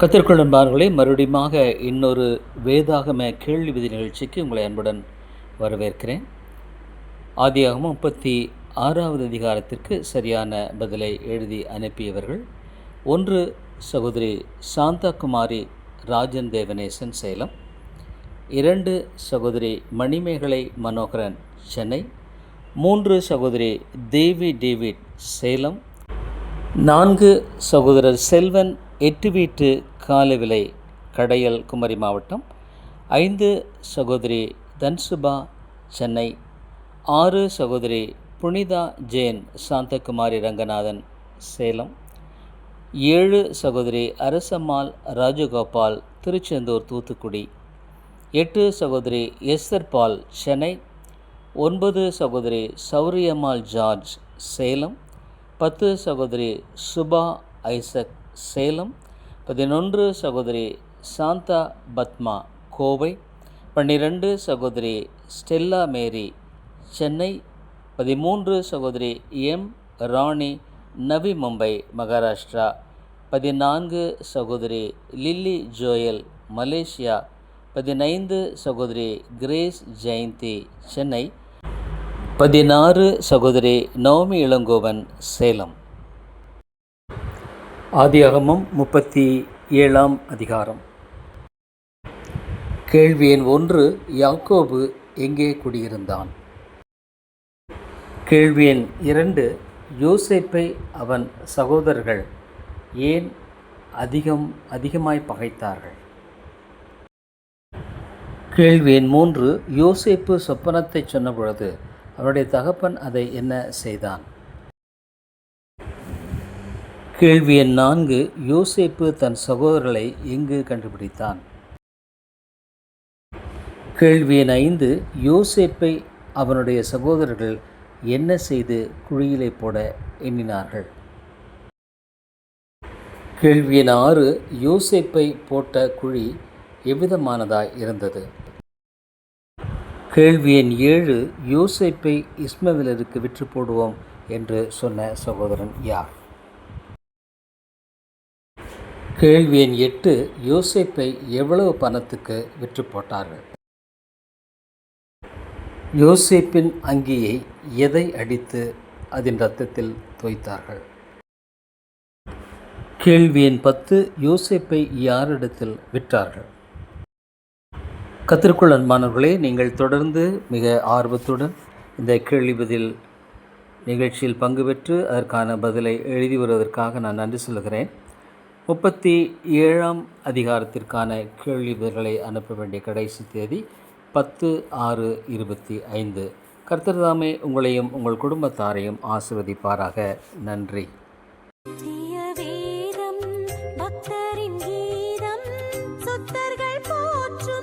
கத்திற்குள் நண்பர்களே மறுபடியுமாக இன்னொரு வேதாகம கேள்வி விதி நிகழ்ச்சிக்கு உங்களை அன்புடன் வரவேற்கிறேன். ஆதியாகமும் முப்பத்தி ஆறாவது அதிகாரத்திற்கு சரியான பதிலை எழுதி அனுப்பியவர்கள் ஒன்று சகோதரி சாந்தாகுமாரி ராஜன் தேவநேசன் சேலம் இரண்டு சகோதரி மணிமேகலை மனோகரன் சென்னை மூன்று சகோதரி தேவி டேவிட் சேலம் நான்கு சகோதரர் செல்வன் எட்டு வீட்டு காலவிலை கடையல் குமரி மாவட்டம். ஐந்து சகோதரி தன்சுபா சென்னை. ஆறு சகோதரி புனிதா ஜெயின் சாந்தகுமாரி ரங்கநாதன் சேலம். ஏழு சகோதரி அரசம்மாள் ராஜகோபால் திருச்செந்தூர் தூத்துக்குடி. எட்டு சகோதரி எஸ்தர் பால் சென்னை. ஒன்பது சகோதரி சௌரியம்மாள் ஜார்ஜ் சேலம். பத்து சகோதரி சுபா ஐசக் சேலம். பதினொன்று சகோதரி சாந்தா பத்மா கோவை. பன்னிரெண்டு சகோதரி ஸ்டெல்லா மேரி சென்னை. பதிமூன்று சகோதரி எம் ராணி நவி மும்பை மகாராஷ்டிரா. பதினான்கு சகோதரி லில்லி ஜோயல் மலேசியா. பதினைந்து சகோதரி கிரேஸ் ஜெயந்தி சென்னை. பதினாறு சகோதரி நவமி இளங்கோவன் சேலம். ஆதியாகமம் முப்பத்தி ஏழாம் அதிகாரம். கேள்வி எண் ஒன்று யாக்கோபு எங்கே குடியிருந்தான்? கேள்வி எண் இரண்டு யோசேப்பை அவன் சகோதரர்கள் ஏன் அதிகம் அதிகமாய் பகைத்தார்கள்? கேள்வி எண் மூன்று யோசேப்பு சொப்பனத்தை சொன்னபொழுது அவனுடைய தகப்பன் அதை என்ன செய்தான்? கேள்வி எண் நான்கு யோசேப்பு தன் சகோதரர்களை எங்கு கண்டுபிடித்தான்? கேள்வி எண் ஐந்து யோசேப்பை அவனுடைய சகோதரர்கள் என்ன செய்து குழியிலே போட எண்ணினார்கள்? கேள்வி எண் ஆறு யோசேப்பை போட்ட குழி எவ்விதமானதாய் இருந்தது? கேள்வி எண் ஏழு யோசேப்பை இஸ்மவிலருக்கு விற்று போடுவோம் என்று சொன்ன சகோதரன் யார்? கேள்வி எண் எட்டு யோசேப்பை எவ்வளவு பணத்துக்கு விற்று போட்டார்கள்? யோசேப்பின் அங்கியை எதை அடித்து அதன் ரத்தத்தில் தோய்த்தார்கள்? கேள்வி எண் பத்து யோசேப்பை யாரிடத்தில் விற்றார்கள்? கத்திற்குள் அன்பானவர்களே நீங்கள் தொடர்ந்து மிக ஆர்வத்துடன் இந்த கேள்வி பதில் நிகழ்ச்சியில் பங்கு பெற்று அதற்கான பதிலை எழுதி வருவதற்காக நான் நன்றி சொல்கிறேன் முப்பத்தி ஏழாம் அதிகாரத்திற்கான கேள்வி பதில்களை அனுப்ப வேண்டிய கடைசி தேதி பத்து ஆறு இருபத்தி ஐந்து. கர்த்தர்தாமே உங்களையும் உங்கள் குடும்பத்தாரையும் ஆசிர்வதிப்பாராக. நன்றி. போற்றும்